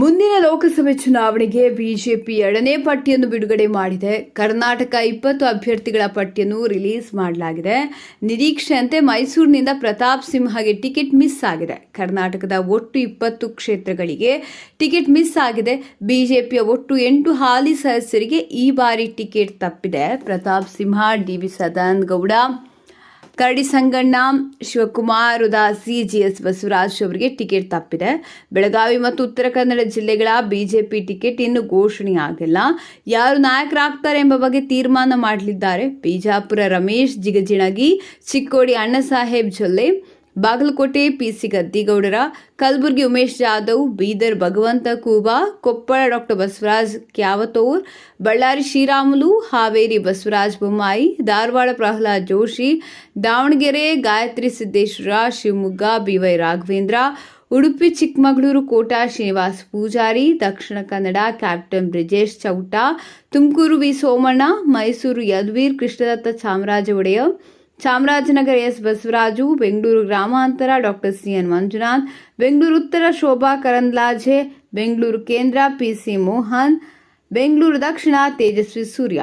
ಮುಂದಿನ ಲೋಕಸಭೆ ಚುನಾವಣೆಗೆ ಬಿಜೆಪಿ ಎರಡನೇ ಪಟ್ಟಿಯನ್ನು ಬಿಡುಗಡೆ ಮಾಡಿದೆ. ಕರ್ನಾಟಕ ಇಪ್ಪತ್ತು ಅಭ್ಯರ್ಥಿಗಳ ಪಟ್ಟಿಯನ್ನು ರಿಲೀಸ್ ಮಾಡಲಾಗಿದೆ. ನಿರೀಕ್ಷೆಯಂತೆ ಮೈಸೂರಿನಿಂದ ಪ್ರತಾಪ್ ಸಿಂಹಗೆ ಟಿಕೆಟ್ ಮಿಸ್ ಆಗಿದೆ. ಕರ್ನಾಟಕದ ಒಟ್ಟು ಇಪ್ಪತ್ತು ಕ್ಷೇತ್ರಗಳಿಗೆ ಟಿಕೆಟ್ ಮಿಸ್ ಆಗಿದೆ. ಬಿಜೆಪಿಯ ಒಟ್ಟು ಎಂಟು ಹಾಲಿ ಸದಸ್ಯರಿಗೆ ಈ ಬಾರಿ ಟಿಕೆಟ್ ತಪ್ಪಿದೆ. Pratap Simha D V Sadananda Gowda Karadi Sanganna Shivakumar Udasi, G S Basavaraj ಅವರಿಗೆ ಟಿಕೆಟ್ ತಪ್ಪಿದೆ. ಬೆಳಗಾವಿ ಮತ್ತು ಉತ್ತರ ಕನ್ನಡ ಜಿಲ್ಲೆಗಳ ಬಿಜೆಪಿ ಟಿಕೆಟ್ ಇನ್ನು ಘೋಷಣೆಯಾಗಿಲ್ಲ ಯಾರು ನಾಯಕರಾಗ್ತಾರೆ ಎಂಬ ಬಗ್ಗೆ ತೀರ್ಮಾನ ಮಾಡಲಿದ್ದಾರೆ. Bijapur Ramesh, Jigajinagi, Chikkodi Annasaheb Jolle Bagalkot P C Gaddigoudar, Kalaburagi Umesh Jadhav, Bidar Bhagwanth Khuba, Koppal doctor Basavaraj Kyavator, Ballari Sriramulu, Haveri Basavaraj Bommai, Dharwad Pralhad Joshi, Davanagere Gayatri Siddeshwara, Shivamogga B Y Raghavendra, Udupi Chikkamagaluru Kota Srinivas Poojary, Dakshina Kannada captain Brijesh Chowta, Tumakuru V Somanna, Mysuru Yaduveer Krishnadatta Chamaraja Wadiyar Chamarajanagar S Basavaraju Bengaluru ಗ್ರಾಮಾಂತರ doctor CN Manjunath Bengaluru ಉತ್ತರ ಶೋಭಾ ಕರಂದ್ಲಾಜೆ ಬೆಂಗಳೂರು ಕೇಂದ್ರ PC Mohan Bengaluru ದಕ್ಷಿಣ ತೇಜಸ್ವಿ ಸೂರ್ಯ